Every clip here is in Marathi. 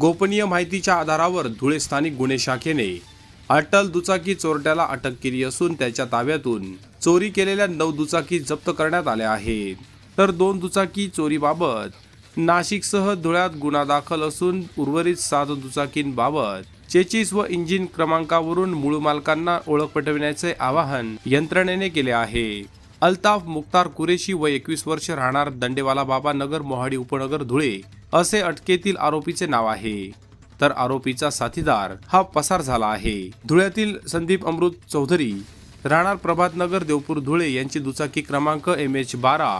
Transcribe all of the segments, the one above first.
गोपनीय माहितीच्या आधारावर धुळे स्थानिक गुन्हे शाखेने अटल दुचाकी चोरट्याला अटक केली असून त्याच्या ताब्यातून चोरी केलेल्या नऊ दुचाकी जप्त करण्यात आल्या आहेत. तर दोन दुचाकी चोरीबाबत नाशिकसह धुळ्यात गुन्हा दाखल असून उर्वरित सात दुचाकींबाबत चेचीस व इंजिन क्रमांकावरून मूळ मालकांना ओळख पटविण्याचे आवाहन यंत्रणेने केले आहे. अल्ताफ मुक्तार कुरेशी व एकवीस वर्ष राहणार दंडेवाला बाबा नगर मोहाडी उपनगर धुळे असे अटकेतील आरोपीचे नाव आहे. तर आरोपीचा साथीदार हा पसार झाला आहे. धुळ्यातील संदीप अमृत चौधरी राहणार प्रभात नगर देवपूर धुळे यांची दुचाकी क्रमांक एम एच बारा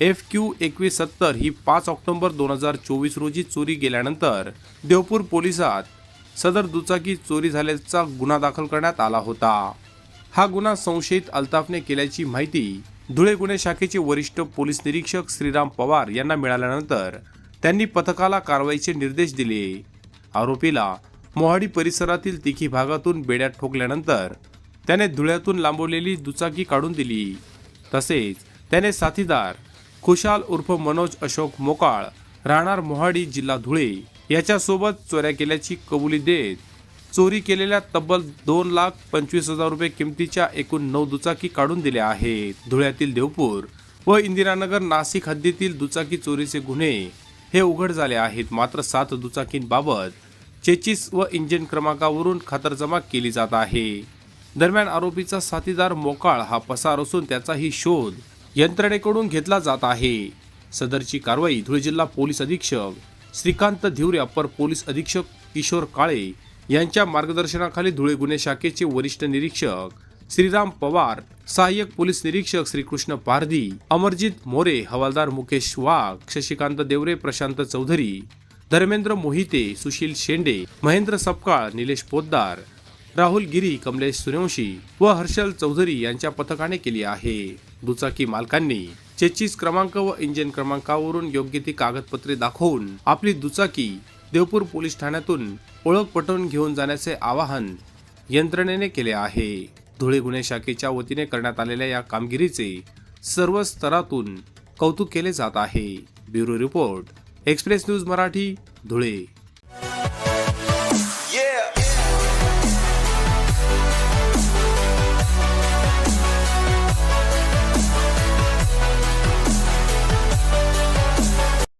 एफ क्यू एकवीस सत्तर ही पाच ऑक्टोबर दोन हजार चोवीस रोजी चोरी गेल्यानंतर देवपूर पोलिसात सदर दुचाकी चोरी झाल्याचा गुन्हा दाखल करण्यात आला होता. हा गुन्हा संशयित अल्ताफने केल्याची माहिती धुळे गुन्हे शाखेचे वरिष्ठ पोलीस निरीक्षक श्रीराम पवार यांना मिळाल्यानंतर त्यांनी पथकाला कारवाईचे निर्देश दिले. आरोपीला मोहाडी परिसरातील तिखी भागातून बेड्यात ठोकल्यानंतर त्याने धुळ्यातून लांबवलेली दुचाकी काढून दिली. तसेच त्याने साथीदार खुशाल उर्फ मनोज अशोक मोकाळ राहणार मोहाडी जिल्हा धुळे याच्यासोबत चोऱ्या केल्याची कबुली देत चोरी केलेल्या तब्बल दोन लाख पंचवीस हजार रुपये किमतीच्या एकूण नऊ दुचाकी काढून दिल्या आहेत. धुळ्यातील देवपूर व इंदिरानगर नाशिक हद्दीतील दुचाकी चोरीचे गुन्हे हे उघड झाले आहेत. मात्र सात दुचाकींबाबत चेचिस व इंजिन क्रमांकावरून खातरजमा केली जात आहे. दरम्यान आरोपीचा साथीदार मोकाळ हा पसार असून त्याचाही शोध यंत्रणेकडून घेतला जात आहे. सदरची कारवाई धुळे जिल्हा पोलीस अधीक्षक श्रीकांत धिवरे अप्पर पोलीस अधीक्षक किशोर काळे यांच्या मार्गदर्शनाखाली धुळे गुन्हे शाखेचे वरिष्ठ निरीक्षक श्रीराम पवार सहाय्यक पोलीस निरीक्षक श्रीकृष्ण पारधी अमरजित मोरे हवालदार मुकेश वाघ शशिकांत देवरे प्रशांत चौधरी धर्मेंद्र मोहिते सुशील शेंडे महेंद्र सपकाळ निलेश पोद्दार राहुल गिरी कमलेश सूर्यवंशी व हर्षल चौधरी यांच्या पथकाने केली आहे. दुचाकी मालकांनी चेचीस क्रमांक व इंजिन क्रमांकावरून योग्य ती कागदपत्रे दाखवून आपली दुचाकी देवपूर पोलीस ठाण्यातून ओळख पटवून घेऊन जाण्याचे आवाहन यंत्रणेने केले आहे. धुळे गुन्हे शाखेच्या वतीने करण्यात आलेल्या या कामगिरीचे सर्व स्तरातून कौतुक केले जात आहे. Bureau report Express News Marathi Dhule.